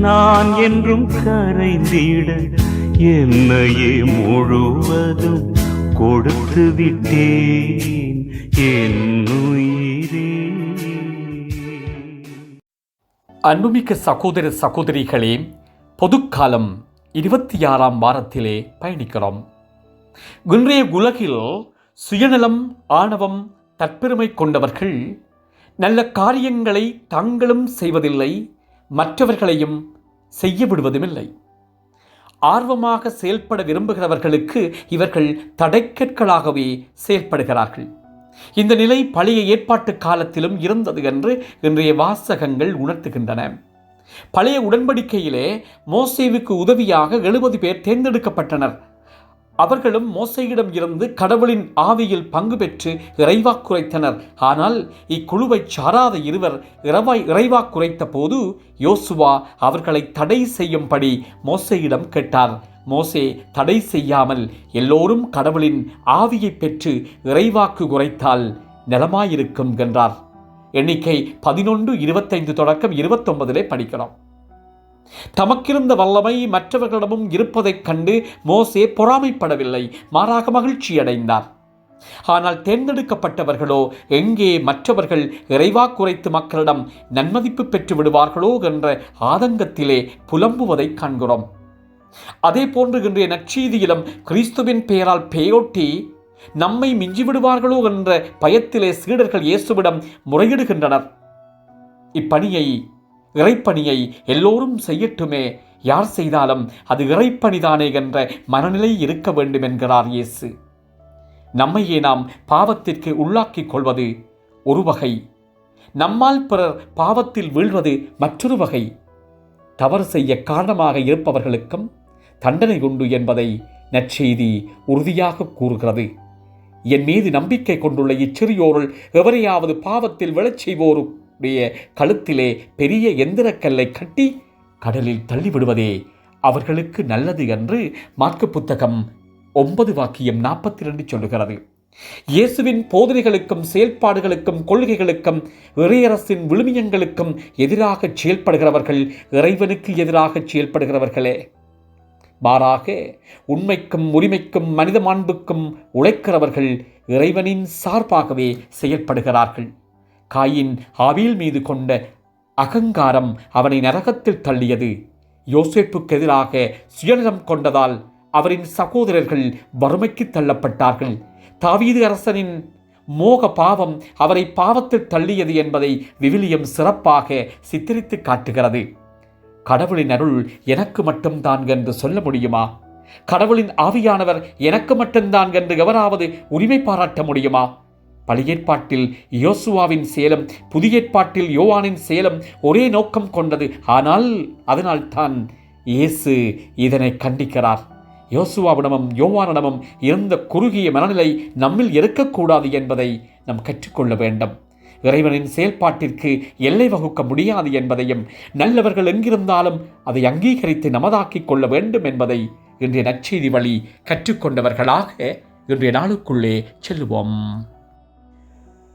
நான் என்றும் கரைந்திட என்னையே முழுவதும் கொடுத்து விட்டேன். என் அன்புமிக்க சகோதர சகோதரிகளே பொதுக்காலம் இருபத்தி ஆறாம் வாரத்திலே பயணிக்கிறோம். இன்றைய உலகில் சுயநலம் ஆணவம் தற்பெருமை கொண்டவர்கள் நல்ல காரியங்களை தாங்களும் செய்வதில்லை மற்றவர்களையும் செய்ய விடுவதுமில்லை ஆர்வமாக செயல்பட விரும்புகிறவர்களுக்கு இவர்கள் தடைக்கற்களாகவே செயல்படுகிறார்கள். இந்த நிலை பழைய ஏற்பாட்டு காலத்திலும் இருந்தது என்று இன்றைய வாசகங்கள் உணர்த்துகின்றன. பழைய உடன்படிக்கையிலே மோசேவுக்கு உதவியாக எழுபது பேர் தேர்ந்தெடுக்கப்பட்டனர். அவர்களும் மோசையிடம் இருந்து கடவுளின் ஆவியில் பங்கு பெற்று இறைவாக்குரைத்தனர் ஆனால் இக்குழுவைச் சாராத இருவர் இறவாய் இறைவாக்குரைத்த போது யோசுவா அவர்களை தடை செய்யும்படி மோசையிடம் கேட்டார். மோசே தடை செய்யாமல் எல்லோரும் கடவுளின் ஆவியை பெற்று இறைவாக்கு குறைத்தால் நிலமாயிருக்கும் என்றார். எண்ணிக்கை பதினொன்று இருபத்தைந்து தொடக்கம் இருபத்தொன்பதிலே படிக்கிறோம். தமக்கிருந்த வல்லமை மற்றவர்களிடமும் இருப்பதைக் கண்டு மோசே பொறாமைப்படவில்லை மாறாக மகிழ்ச்சியடைந்தார். ஆனால் தேர்ந்தெடுக்கப்பட்டவர்களோ எங்கே மற்றவர்கள் இறைவா குறைத்து மக்களிடம் நன்மதிப்பு பெற்று விடுவார்களோ என்ற ஆதங்கத்திலே புலம்புவதை காண்கிறோம். அதே போன்று இன்றைய நற்செய்தியிலும் கிறிஸ்துவின் பெயரால் பெயோட்டி நம்மை மிஞ்சி விடுவார்களோ என்ற பயத்திலே சீடர்கள் இயேசுவிடம் முறையிடுகின்றனர். இப்பணியை இறைப்பணியை எல்லோரும் செய்யட்டுமே. யார் செய்தாலும் அது இறைப்பணிதானே என்ற மனநிலை இருக்க வேண்டும் என்கிறார் இயேசு. நம்மையே நாம் பாவத்திற்கு உள்ளாக்கிக் கொள்வது ஒரு வகை. நம்மால் பிறர் பாவத்தில் வீழ்வது மற்றொரு வகை. தவறு செய்ய காரணமாக இருப்பவர்களுக்கும் தண்டனை உண்டு என்பதை நற்செய்தி உறுதியாக கூறுகிறது. என் மீது நம்பிக்கை கொண்டுள்ள இச்சிறியோருள் எவரையாவது பாவத்தில் விழச் உடைய கழுத்திலே பெரிய எந்திரக்கல்லை கட்டி கடலில் தள்ளிவிடுவதே அவர்களுக்கு நல்லது என்று மார்க்கு புத்தகம் ஒன்பது வாக்கியம் நாற்பத்தி ரெண்டு சொல்லுகிறது. இயேசுவின் போதனைகளுக்கும் செயல்பாடுகளுக்கும் கொள்கைகளுக்கும் இறையரசின் விழுமியங்களுக்கும் எதிராக செயல்படுகிறவர்கள் இறைவனுக்கு எதிராக செயல்படுகிறவர்களே. மாறாக உண்மைக்கும் உரிமைக்கும் மனித மாண்புக்கும் உழைக்கிறவர்கள் இறைவனின் சார்பாகவே செயல்படுகிறார்கள். காயின் ஆவியில் மீது கொண்ட அகங்காரம் அவனை நரகத்தில் தள்ளியது. யோசேப்புக்கு எதிராக சுயநலம் கொண்டதால் அவரின் சகோதரர்கள் வறுமைக்கு தள்ளப்பட்டார்கள். தாவீது அரசனின் மோக பாவம் அவரை பாவத்தில் தள்ளியது என்பதை விவிலியம் சிறப்பாக சித்தரித்து காட்டுகிறது. கடவுளின் அருள் எனக்கு மட்டும்தான் என்று சொல்ல முடியுமா? கடவுளின் ஆவியானவர் எனக்கு மட்டும்தான் என்று எவராவது உரிமை பாராட்ட முடியுமா? பழையேற்பாட்டில் யோசுவாவின் சேலம் புதிய ஏற்பாட்டில் யோவானின் சேலம் ஒரே நோக்கம் கொண்டது. ஆனால் அதனால்தான் இயேசு இதனை கண்டிக்கிறார். யோசுவாவிடமும் யோவானிடமும் இருந்த குறுகிய மனநிலை நம்மில் இருக்கக்கூடாது என்பதை நாம் கற்றுக்கொள்ள வேண்டும். இறைவனின் செயல்பாட்டிற்கு எல்லை வகுக்க முடியாது என்பதையும் நல்லவர்கள் எங்கிருந்தாலும் அதை அங்கீகரித்து நமதாக்கிக் கொள்ள வேண்டும் என்பதை இன்றைய நற்செய்தி வழி கற்றுக்கொண்டவர்களாக இன்றைய நாளுக்குள்ளே செல்வோம்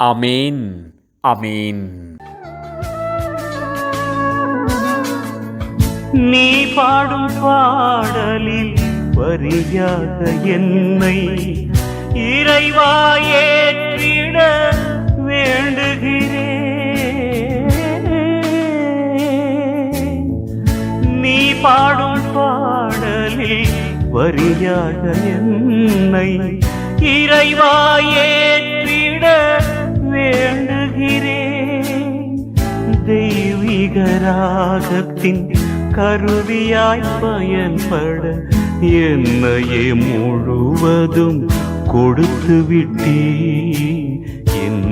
அமேன் அமேன் நீ பாடும் பாடலில் வரியாக என்னை இறைவா ஏற்றிட வேண்டுகிறேன். நீ பாடும் பாடலில் வரியாக என்னை இறைவாயே ராகத்தின் கருவியாய் பயன்பட என்னையே முழுவதும் கொடுத்து விட்டீ என்